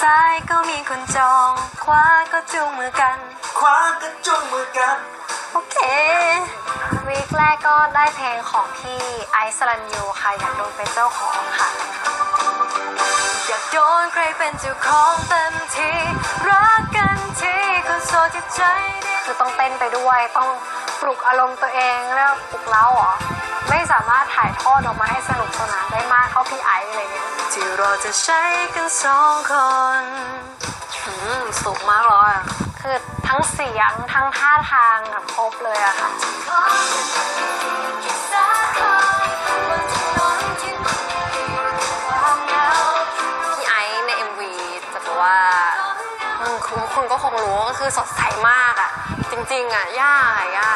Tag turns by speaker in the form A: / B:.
A: ซ้ายก็มีคนจอง ขวาก็จูงมือกัน
B: คว้ากันจุงมือกัน
A: โอเค วีคแรกก็ได้เพลงของพี่ไอซ์สรันยูค่ะ อยากโดนเป็นเจ้าของค่ะ อยากโดนใครเป็นเจ้าของเต็มที่รักกันทีคนโสดที่ใจดีคือต้องเต้นไปด้วยต้องปลุกอารมณ์ตัวเองแล้วปลุกเล้าเหรอไม่สามารถถ่ายทอดออกมาให้สนุกสนานได้มากเท่าพี่ไอซ์อะไรเงี้ยที่เราจะใช้กันสองคนอืมสูงมากเลยอะคือทั้งเสียงทั้งท่าทางอะครบเลยอะค่ะ พี่ไอซ์ใน MV จะบอกว่าอืมคุณคุณก็คงรู้ก็คือสดใสมากอะจริง ๆอะย่าอะย่า